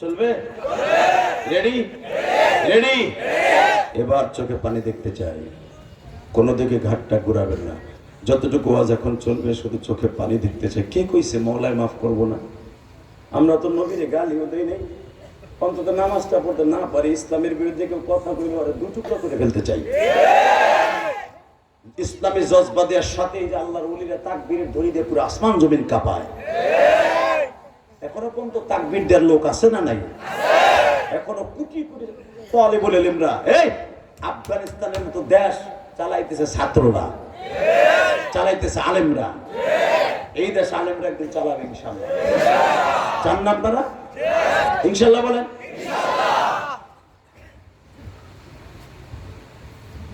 চলবে? Ready ready এবার চোখে পানি দেখতে চাই। কোনো দিকে ঘাটটা ঘুরাবেন না। যতটুকু আজ এখন চলবে, শুধু চোখে পানি দেখতে চাই। কে কইছে মহলায় মাফ করব না? আমরা তো নবীরে গালিও দেই নেই। অন্তত নামাজটা পড়তে না পারি, ইসলামের বিরুদ্ধে কেউ কথা কইলে ওরা দু টুকরো করে ফেলতে চাই। ইসলামী জজবা দেওয়ার সাথে আল্লাহর উলিরা তাকবীরের ধরি দিয়ে পুরো আসমান জমিন কাঁপায়। এখনও পর্যন্ত তাকবীর দেওয়ার লোক আছে না নাই? এখনও কুটি কুটি তলে বলে লিমরা, এই, আফগানিস্তানের মতো দেশ চালাইতেছে ছাত্ররা, চালাইতেছে আলেমরা, এই দেশ আলেমরা একদিন চালাবে ইনশাল্লাহ। চান না আপনারা? ইনশাল্লাহ বলেন।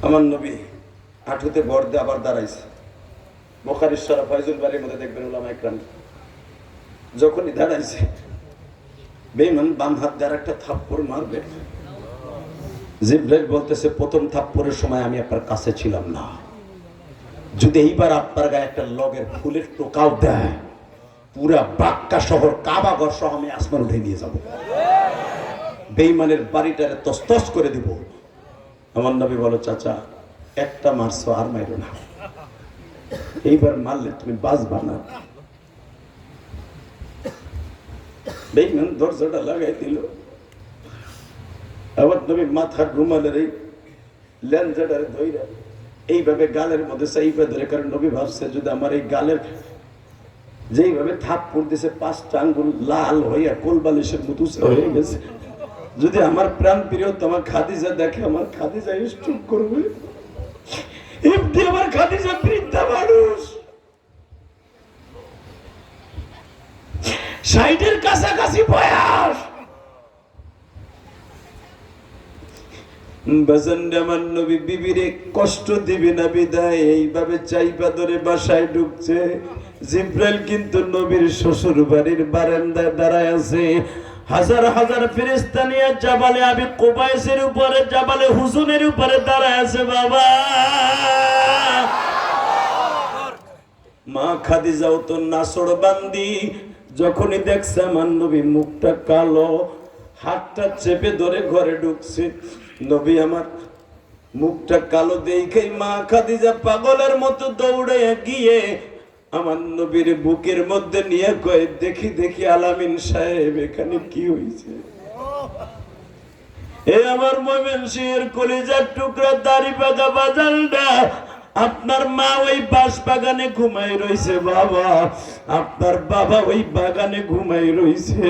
আমার নবী হাঁটুতে ভর দিয়ে আবার দাঁড়াইছে। বোখারিশ্বর ফয়জুল বাড়ির মধ্যে দেখবেন ওলামা একরাম যখনই দাঁড়াইছে বেমান বাম হাত দ্বারা একটা থাপ্পড় মারবে। জিব্রাইল বলতেছে, প্রথম থাপ্পড়ের সময় আমি আপনার কাছে ছিলাম না। যদি এইবার আপনার গায়ে একটা লগের ফুলের টোকাও দেয়, পুরা বাক্কা শহর কাবাগর সহ আমি আসমান উঠে নিয়ে যাব। বেইমানের বাড়িটারে তস্তস করে দিব। আমার নবী বলো, চাচা, একটা মারছো আর মাইরো না। এইবার মারলে তুমি বাঁচবা না। বেইমান দরজাটা লাগাই দিল আবার নবী মাথার রুমালের এই লেন্সাটারে ধইরা এইভাবে গালের মধ্যে সাইফে ধরে কারণ নবী ভাবছে যদি আমার এই গালের যেইভাবে থাপ পড়তেছে পাঁচটা আঙ্গুল লাল হইয়া কোল বালিশের মুতুসে হয়ে গেছে যদি আমার প্রাণ প্রিয় তোমার খাদিজা দেখে আমার খাদিজা স্ট্রোক করবে এমনি আমার খাদিজা বৃদ্ধা মানুষ ষাটের কাছাকাছি বয়স কষ্ট দিবে না বিদায়, এইভাবে চাইবা ধরে বাসায় ঢুকছে। জিব্রাইল কিন্তু নবীর শ্বশুর বাড়ির বারান্দায় দাঁড়ায় আছে। হাজার হাজার জাবালে আমি কোবাইসের উপরে, জাবালে হুসুনের উপরে দাঁড়ায় আছে বাবা। মা খাদিজাও তো নাসড় বান্দি যখনই দেখছে আমার নবী মুখটা কালো, হাতটা চেপে ধরে ঘরে ঢুকছে, নবী আমার মুখটা কালো দেখেই মা খাদিজা পাগলের মতো দৌড়ে গিয়ে আমার নবীর বুকের মধ্যে নিয়ে কয়ে, দেখি দেখি আলামিন সাহেব, এখানে কি হয়েছে এ আমার মোমেন সিংহের কলিজার টুকরা দাড়ি পাকা বাজালটা আপনার মা ওই বাস বাগানে ঘুমাই রয়েছে বাবা। আপনার বাবা ওই বাগানে ঘুমাই রইছে।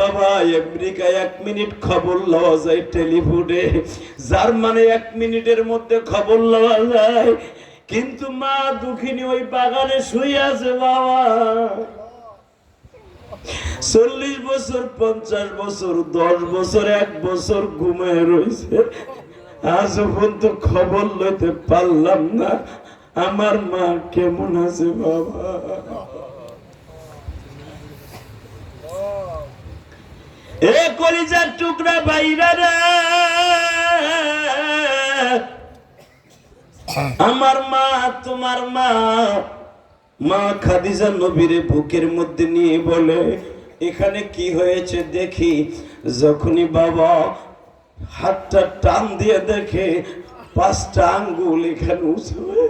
বাবা, আমেরিকায় এক মিনিট খবর লওয়া যায় টেলিফোনে। জার্মানে এক মিনিটের মধ্যে খবর লওয়া যায়। কিন্তু মা দুঃখিনী ওই বাগানে শুয়ে আছে, বাবা। চল্লিশ বছর, পঞ্চাশ বছর, দশ বছর, এক বছর ঘুমায় রয়েছে আজ পর্যন্ত খবর লইতে পারলাম না। আমার মা কেমন আছে বাবা? এ কলিজার টুকরা বাইরা আমার মা, তোমার মা। মা খাদিজা নবীরে বুকের মধ্যে নিয়ে বলে, এখানে কি হয়েছে দেখি। যখনই বাবা হাতটা টান দিয়ে দেখে পাঁচটা আঙ্গুল এখানে উঁচু হয়ে।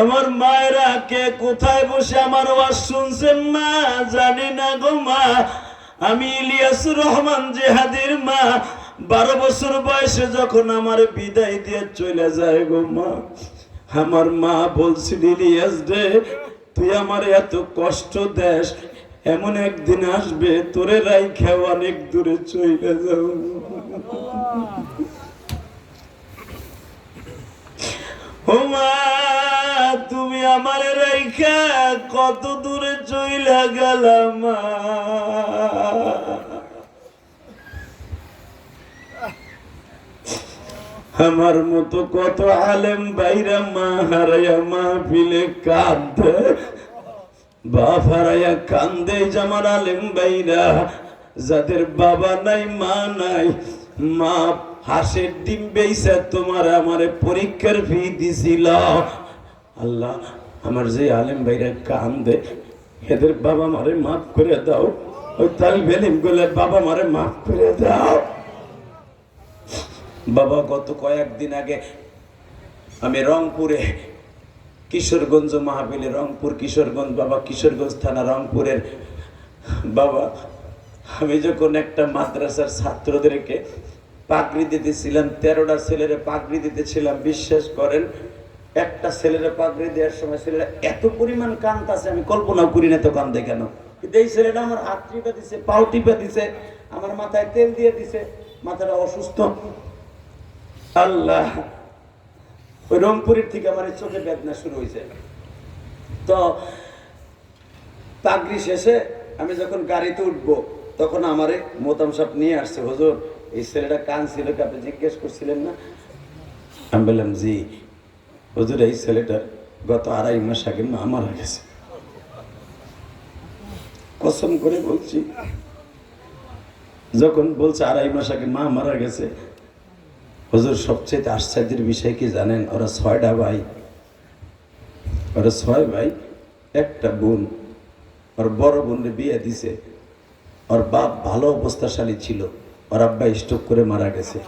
আমার মায়েরা কে কোথায় বসে আমার আওয়াজ শুনছেন মা, জানি না গো মা। আমি ইলিয়াসুর রহমান জেহাদির মা। বারো বছর বয়সে যখন আমার বিদায় দিয়ে চলে যায় গো মা, আমার মা বলছিল, ইলিয়াস রে, তুই আমার এত কষ্ট দেশ এমন একদিন আসবে, তোরে রাইখা অনেক দূরে চলে যাও। তুমি আমার রেখা কত দূরে চইলা গেলাম মা। আমার মতো কত আলেম বাইরা মা হারাইয়া মা ফিলে কাঁদে। বাপ হারাইয়া কান্দে জামার আলেম বাইরা, যাদের বাবা নাই, মা নাই, মা হাঁসের ডিম বেইছে, তোমার আমারে পরীক্ষার ফি দিছিল। আল্লাহ, আমার যে আলেম ভাইরা কান্দে, এদের বাবা মারে মাফ করে দাও। ওই তালবে ইলমগুলো বাবা মারে মাফ করে দাও। বাবা, গত কয়েকদিন আগে আমি রংপুরে কিশোরগঞ্জ মাহবিলে রংপুর, কিশোরগঞ্জ বাবা, কিশোরগঞ্জ থানা রংপুরের বাবা। আমি যখন একটা মাদ্রাসার ছাত্রদেরকে পাগড়ি দিতেছিলাম, তেরোটা ছেলেরে পাগড়ি দিতেছিলাম, বিশ্বাস করেন, একটা ছেলেরে পাগড়ি দেওয়ার সময় ছেলেরা এত পরিমাণ কান্তাছে আমি কল্পনা করি না তো কান্দে কেন। কিন্তু এই ছেলেটা আমার হাত টিপে দিছে, পাও টিপে দিছে, আমার মাথায় তেল দিয়ে দিছে, মাথাটা অসুস্থ। আল্লাহ ওই রংপুরের থেকে আমার চোখে বেদনা শুরু হয়েছে। তো পাগড়ি শেষে আমি যখন গাড়িতে উঠবো, তখন আমারে মোতাম সাহেব নিয়ে আসছে, হুজুর, এই ছেলেটা কান ছিল কি আপনি জিজ্ঞেস করছিলেন না? আমি বললাম, জি। হুজুর, এই ছেলেটার গত আড়াই মাস আগে মা মারা গেছে। কসম করে বলছি, যখন বলছে আড়াই মাস আগে মা মারা গেছে হুজুর সবচেয়ে আশ্চর্যের বিষয় কি জানেন? ওরা ছয়টা ভাই। ওরা ছয় ভাই, একটা বোন। ওর বড় বোনের বিয়ে দিছে। ওর বাপ ভালো অবস্থাশালী ছিল। ওর আব্বা স্ট্রোক করে মারা গেছে।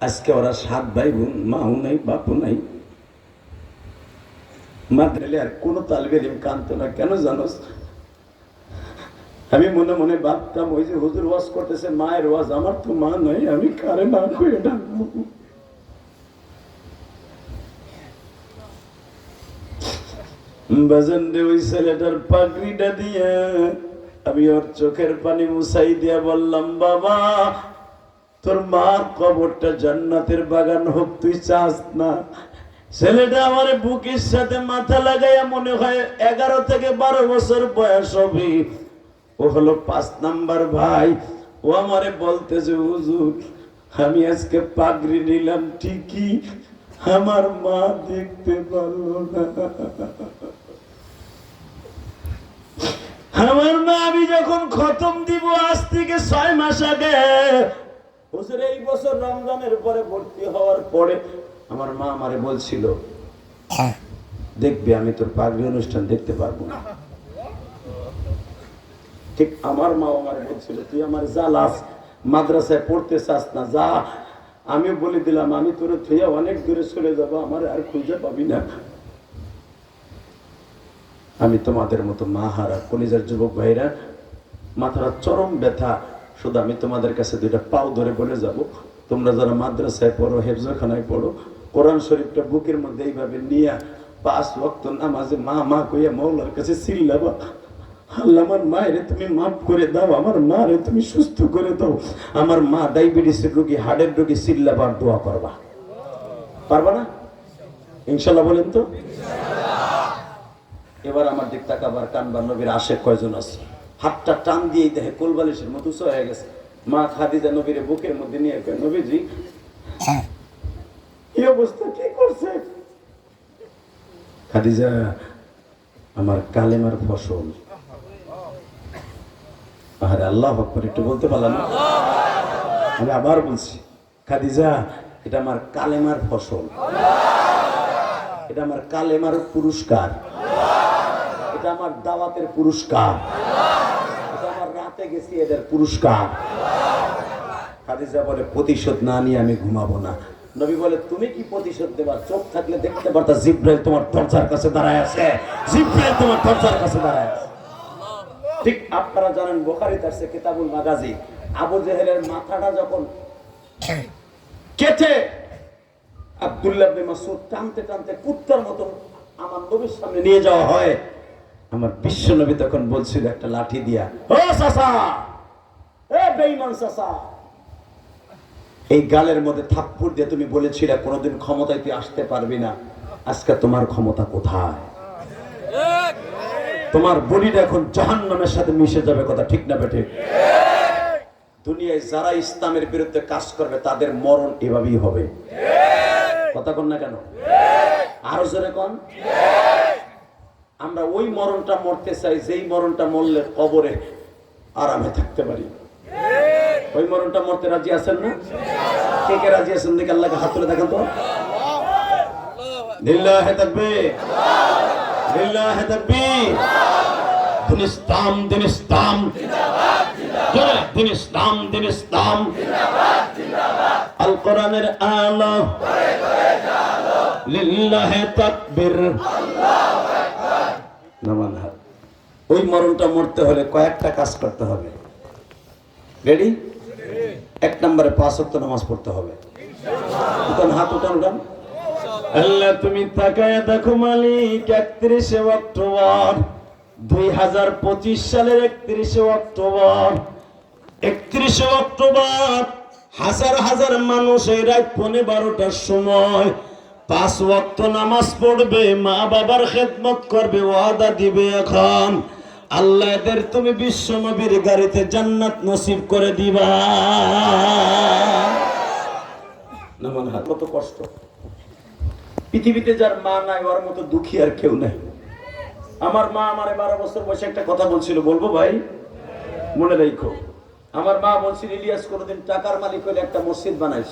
আজকে ওরা সাত ভাই বোন, মাও নাই, বাপও নাই। মা দিলে আর কোনো তালবে ইলম কানতো না, কেন জানোস? আমি মনে মনে ভাবতাম, ওই যে হুজুর ওয়াজ করতেছে, মায়ের ওয়াজ, আমার তো মা নয় আমি কারে মা করে ডাকবো বাজান রে ওই ছেলেটার পাগড়িটা দিয়ে আমি ওর চোখের পানি মুছাই দিয়া বললাম, বাবা, তোর মার কবরটা জান্নাতের বাগান হোক, তুই চাস না। ছেলেটা আমার বুকের সাথে মাথা লাগাইয়া মনে হয় এগারো থেকে বারো বছর বয়স হবে। ও হলো পাঁচ নাম্বার ভাই। ও আমারে বলতেছে হুজুর, আমি আজকে পাগড়ি নিলাম ঠিকই, আমার মা দেখতে পারল না। আমার মা আমি যখন খতম দিব আজ থেকে ছয় মাস আগে হুজুর এই বছর রমজানের পরে ভর্তি হওয়ার পরে আমার মা আমারে বলছিল দেখবি আমি তোর পাগড়ি অনুষ্ঠান দেখতে পারব না। ঠিক আমার মা আমার বলছিল তুই আমার যা লাস মাদ্রাসায় পড়তে চাস না যা। আমি বলে দিলাম আমি তোর থুইয়া অনেক দূরে চলে যাব আমার আর খুঁজে পাবি না। আমি তোমাদের মতো মা হারা কলিজার যুবক ভাইরা, মাথার চরম ব্যথা, শুধু আমি তোমাদের কাছে দুইটা পাও ধরে বলে যাব। তোমরা যারা মাদ্রাসায় পড়ো, হেফজখানায় পড়ো, কোরআন শরীফটা বুকের মধ্যে এইভাবে নিয়ে পাঁচ ওয়াক্ত নামাজে মা মা কইয়া মৌলার কাছে চিল্লাবা আল্লাহ আমার মায়ের তুমি মাফ করে দাও, আমার মারে তুমি সুস্থ করে দাও। আমার মা ডায়াবেটিসের রোগী হার্টের রোগী চিল্লাবার দোয়া করবা পারবা না? ইনশাল্লাহ বলেন তো? এবার আমার দিক তাকাবার কানবার নবীর আশেক কয়জন আছে? হাতটা টান দিয়ে দেখে কোলবালিশের মতো উঁচু হয়ে গেছে। মা খাদিজা নবীর বুকের মধ্যে নিয়ে নবীজি এই অবস্থা? কি করছে? খাদিজা, আমার কালেমার ফসল। আরে আল্লাহ আকবর, একটু বলতে পারলাম আমি আবার বলছি, খাদিজা, এটা আমার কালেমার ফসল। এটা আমার কালেমার পুরস্কার। এটা আমার দাওয়াতের পুরস্কার। এটা আমার রাতে গেছি এদের পুরস্কার। খাদিজা বলে, প্রতিশোধ না নিয়ে আমি ঘুমাবো না। নবী বলে, তুমি কি প্রতিশোধ দেবা? চোখ থাকলে দেখতে পারতা জিব্রাইল তোমার দরজার কাছে দাঁড়ায় আছে। জিব্রাইল তোমার দরজার কাছে দাঁড়ায় আছে। ঠিক আপনারা জানেন বোখারি তারসে কিতাবুল মাগাজি আবু জেহেলের মাথাটা যখন কেটে আব্দুল্লাহ মাসুদ টানতে টানতে কুত্তার মতো আমার নবীর সামনে নিয়ে যাওয়া হয়। আমার বিশ্ব নবী তখন বলছিল একটা লাঠি দিয়া, ও সাসা এ সাসা এই গালের মধ্যে থাপ্পড় দিয়ে তুমি বলেছিলে কোনোদিন ক্ষমতায় তুই আসতে পারবি না, আজকে তোমার ক্ষমতা কোথায়? তোমার বডিটা এখন জাহান্নামের সাথে মিশে যাবে কথা ঠিক না বেঠে? দুনিয়ায় যারা ইসলামের বিরুদ্ধে কাজ করবে, তাদের মরণ এভাবেই হবে। কথা কন না কেন? আরও জোরে কন? আমরা ওই মরণটা মরতে চাই যেই মরণটা মরলে কবরে আরামে থাকতে পারি। ওই মরণটা মরতে রাজি আছেন না? কে কে রাজি আছেন দেখে আল্লাহকে হাত তুলে দেখেন তো। লিল্লাহে তাকবীর। লিল্লাহে তাকবীর। দিন ইসলাম দিন ইসলাম জোরে, দিন ইসলাম দিন ইসলাম আল। কোরআনের আলো লিল্লাহে তাকবীর। নামান হাত। ওই মরণটা মরতে হলে কয়েকটা কাজ করতে হবে। রেডি এক নম্বরে পাঁচ নামাজ পড়তে হবে। উঠান হাত উঠান উঠান। আল্লাহ তুমি তাকায় দেখো মালিক একত্রিশে অক্টোবর দুই হাজার পঁচিশ সালের একত্রিশে অক্টোবর। একত্রিশে অক্টোবর হাজার হাজার মানুষ এই রাত পৌনে বারোটার সময় পাঁচ ওয়াক্ত নামাজ পড়বে, মা বাবার খেদমত করবে, ওয়াদা দিবে এখন। আল্লাহ এদের তুমি বিশ্ব গাড়িতে জান্নাত নসিব করে দিবা। নামান হাত কত কষ্ট। পৃথিবীতে যার মা নাই, ওর মতো দুঃখী আর কেউ নাই। আমার মা আমার বারো বছর বয়সে একটা কথা বলছিল, বলব ভাই? মনে রেখো। আমার মা বলছিল, ইলিয়াস কোনোদিন টাকার মালিক হলে একটা মসজিদ বানাইস।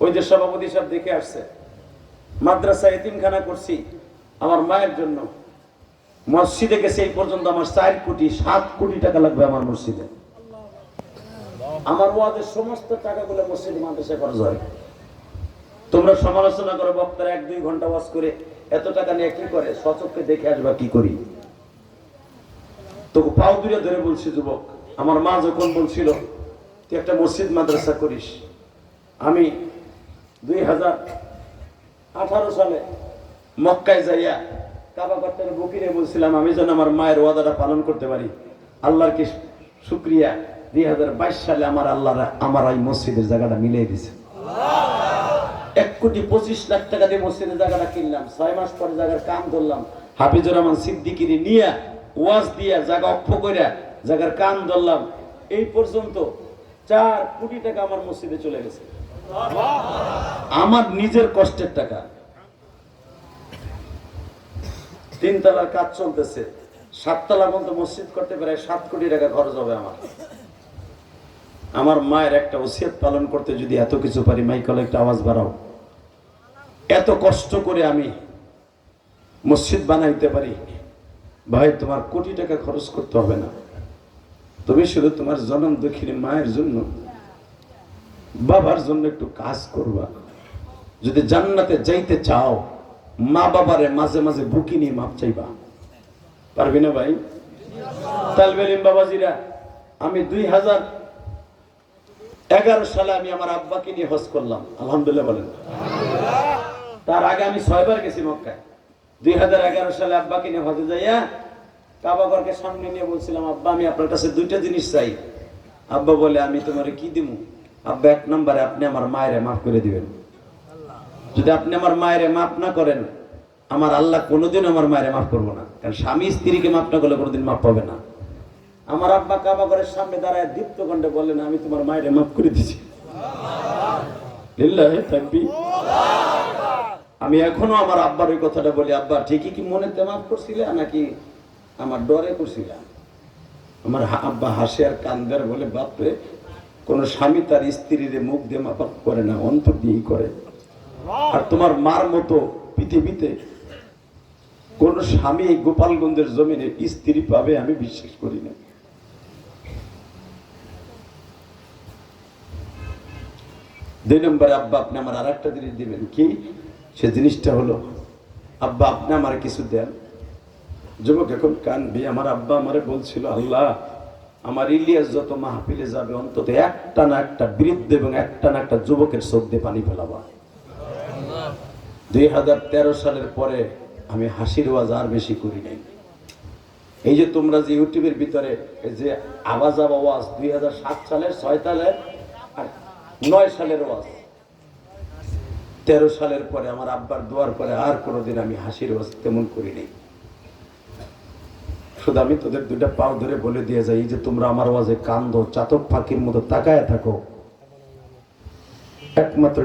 ওই যে সভাপতি সব দেখে আসছে। মাদ্রাসা এতিমখানা করছি আমার মায়ের জন্য। মসজিদে গেছে এই পর্যন্ত আমার চার কোটি, সাত কোটি টাকা লাগবে আমার মসজিদে। আমার ওয়াদের সমস্ত টাকাগুলো মসজিদ মাদ্রাসায় খরচ হয়। তোমরা সমালোচনা করো, বক্তারা এক, দুই ঘণ্টা ওয়াজ করে, এত টাকা নিয়ে কি করে? সচককে দেখে আসবা কি করি? তোকে পাও দূরে ধরে বলছি, যুবক। আমার মা যখন বলছিল, তুই একটা মসজিদ মাদ্রাসা করিস। আমি দুই হাজার আঠারো সালে মক্কায় যাইয়া কাবা করতে বকিরে বলছিলাম, আমি যেন আমার মায়ের ওয়াদাটা পালন করতে পারি। আল্লাহর কি শুক্রিয়া? দুই হাজার বাইশ সালে আমার আল্লাহরা আমার এই মসজিদের জায়গাটা মিলিয়ে দিছে। এক কোটি পঁচিশ লাখ টাকা দিয়ে মসজিদের জায়গাটা কিনলাম। ছয় মাস পরে জায়গার কাম ধরলাম হাফিজুর রহমান সিদ্দিকিরি নিয়ে ওয়াজ দিয়া জায়গা অক্ষ করে জায়গার কাম ধরলাম। এই পর্যন্ত চার কোটি টাকা আমার মসজিদে চলে গেছে। আমার নিজের কষ্টের টাকা। তিন তিনতলার কাজ চলতেছে। সাততলা পর্যন্ত মসজিদ করতে পারে সাত কোটি টাকা খরচ হবে আমার। আমার মায়ের একটা ওসিয়ত পালন করতে যদি এত কিছু পারি, মাইকলে, একটা আওয়াজ বাড়াও। এত কষ্ট করে আমি মসজিদ বানাইতে পারি, ভাই, তোমার কোটি টাকা খরচ করতে হবে না। তুমি শুধু তোমার জনম দক্ষিণী মায়ের জন্য বাবার জন্য একটু কাজ করবা। যদি জান্নাতে যাইতে চাও, মা বাবারে মাঝে মাঝে বুকি নিয়ে মাপ চাইবা। পারবি না ভাই? তালবেলিম বাবাজিরা, আমি দুই হাজার এগারো সালে আমি আমার আব্বাকে নিয়ে হজ করলাম। আলহামদুলিল্লাহ বলেন। তার আগে আমি ছয়বার গেছি মক্কায়। দুই হাজার এগারো সালে আব্বাকে নিয়ে হজে যাইয়া কাবাগরকে সামনে নিয়ে বলছিলাম, আব্বা, আমি আপনার কাছে দুইটা জিনিস চাই। আব্বা বলে, আমি তোমার কি দিমু? আব্বা এক নম্বরে আপনি আমার মায়েরে মাফ করে দিবেন। যদি আপনি আমার মায়েরে মাফ না করেন, আমার আল্লাহ কোনোদিন আমার মায়েরে মাফ করব না। কারণ স্বামী স্ত্রীকে মাফ না করলে কোনোদিন মাফ পাবে না। আমার আব্বা কাবা ঘরের সামনে দাঁড়ায় দীপ্ত কণ্ঠে বললেন, আমি তোমার মায়ের মাফ করে দিছি। থাকবি আমি এখনও আমার আব্বার ওই কথাটা বলি, আব্বা, ঠিকই কি মনেতে মাফ করছিলে নাকি আমার ডরে করছিলে আমার আব্বা হাসে আর কান্দার বলে, বাপরে কোন স্বামী তার স্ত্রীর মুখ দিয়ে মাফ করে না, অন্তর দিয়েই করে। আর তোমার মার মতো পৃথিবীতে কোন স্বামী গোপালগঞ্জের জমিনে স্ত্রী পাবে আমি বিশ্বাস করি না। দুই নম্বরে, আব্বা, আপনি আমার আর একটা জিনিস দিবেন। কি? সে জিনিসটা হলো, আব্বা, আপনি আমার কিছু দেন। যুবক, এখন কানবি আমার আব্বা আমারে বলছিল, আল্লাহ আমার ইলিয়াস যত মাহফিলে যাবে, অন্তত একটা না একটা বৃদ্ধ এবং একটা না একটা যুবকের চোখ দিয়ে পানি ফেলাবা। দুই হাজার তেরো সালের পরে আমি হাসির ওয়াজ আর বেশি করি নাই। এই যে তোমরা যে ইউটিউবের ভিতরে যে আওয়াজ আওয়াজ দুই হাজার সাত সালের, ছয় সালের আর নয় সালের ওয়াজ, তেরো সালের পরে আমার আব্বার দোয়ার পরে আর কোনোদিন আমি হাসির ওয়াজ তেমন করি নাই। শুধু আমি তোদের দুইটা পাও ধরে বলে দিয়ে যাই যে তোমরা আমার ওয়াজে কান্দ চাতক ফাঁকির মতো তাকায় থাকো। একমাত্র